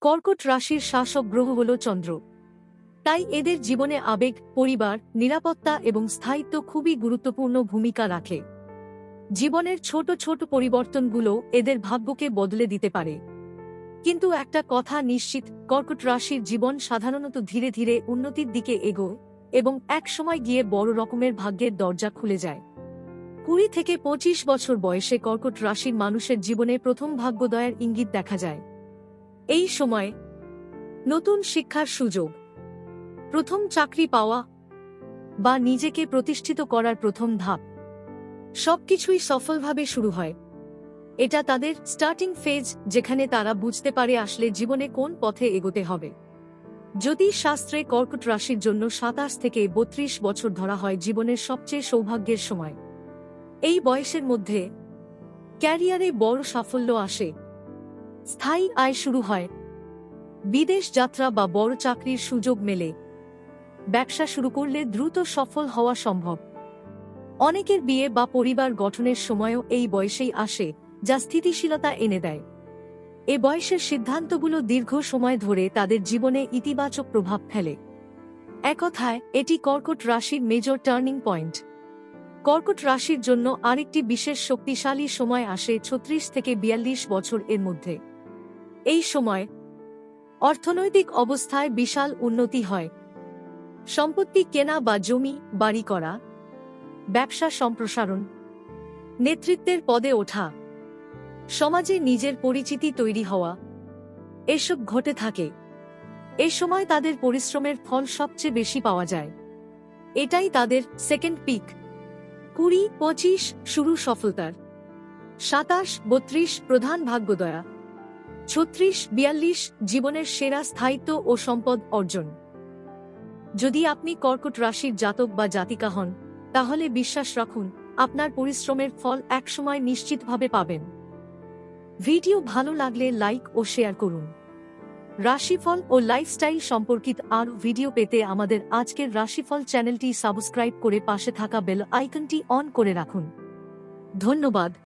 কর্কট রাশির শাসক গ্রহ হল চন্দ্র। তাই এদের জীবনে আবেগ, পরিবার, নিরাপত্তা এবং স্থায়িত্ব খুবই গুরুত্বপূর্ণ ভূমিকা রাখে। জীবনের ছোট ছোট পরিবর্তনগুলো এদের ভাগ্যকে বদলে দিতে পারে। কিন্তু একটা কথা নিশ্চিত, কর্কট রাশির জীবন সাধারণত ধীরে ধীরে উন্নতির দিকে এগোয় এবং এক সময় গিয়ে বড় রকমের ভাগ্যের দরজা খুলে যায়। কুড়ি থেকে পঁচিশ বছর বয়সে কর্কট রাশির মানুষের জীবনে প্রথম ভাগ্যোদয়ের ইঙ্গিত দেখা যায়। এই সময় নতুন শিক্ষার সুযোগ। প্রথম চাকরি পাওয়া বা নিজেকে প্রতিষ্ঠিত করার প্রথম ধাপ। সবকিছুই সফলভাবে শুরু হয়। এটা তাদের স্টার্টিং ফেজ যেখানে তারা বুঝতে পারে আসলে জীবনে কোন পথে এগোতে হবে। শাস্ত্রে কর্কট রাশির জন্য সাতাশ থেকে বত্রিশ বছর ধরা হয় জীবনের সবচেয়ে সৌভাগ্যের সময়। এই বয়সের মধ্যে ক্যারিয়ারে বড় সাফল্য আসে। স্থায়ী আয় শুরু হয়। বিদেশ যাত্রা বা বড় চাকরির সুযোগ মেলে। ব্যবসা শুরু করলে দ্রুত সফল হওয়া সম্ভব। অনেকের বিয়ে বা পরিবার গঠনের সময়ও এই বয়সেই আসে, যা স্থিতিশীলতা এনে দেয়। এ বয়সের সিদ্ধান্তগুলো দীর্ঘ সময় ধরে তাদের জীবনে ইতিবাচক প্রভাব ফেলে। একথায় এটি কর্কট রাশির মেজর টার্নিং পয়েন্ট কর্কট রাশির জন্য আরেকটি বিশেষ শক্তিশালী সময় আসে ছত্রিশ থেকে বিয়াল্লিশ বছর এর মধ্যে। এই সময় অর্থনৈতিক অবস্থায় বিশাল উন্নতি হয়। সম্পত্তি কেনা বা জমি বাড়ি করা, ব্যবসা সম্প্রসারণ, নেতৃত্বের পদে ওঠা, সমাজে নিজের পরিচিতি তৈরি হওয়া, এসব ঘটে থাকে। এ সময় তাদের পরিশ্রমের ফল সবচেয়ে বেশি পাওয়া যায়। এটাই তাদের সেকেন্ড পিক কুড়ি, পঁচিশ, শুরু সফলতার। সাতাশ, বত্রিশ প্রধান ভাগ্যদয়া। ছত্রিশ, বিয়াল্লিশ জীবনের সেরা স্থায়িত্ব ও সম্পদ অর্জন। যদি আপনি কর্কট রাশির জাতক বা জাতিকা হন, তাহলে বিশ্বাস রাখুন, আপনার পরিশ্রমের ফল একসময় নিশ্চিতভাবে পাবেন। ভিডিও ভালো লাগলে লাইক ও শেয়ার করুন। রাশিফল ও লাইফস্টাইল সম্পর্কিত আরও ভিডিও পেতে আমাদের আজকের রাশিফল চ্যানেলটি সাবস্ক্রাইব করে পাশে থাকা বেল আইকনটি অন করে রাখুন। ধন্যবাদ।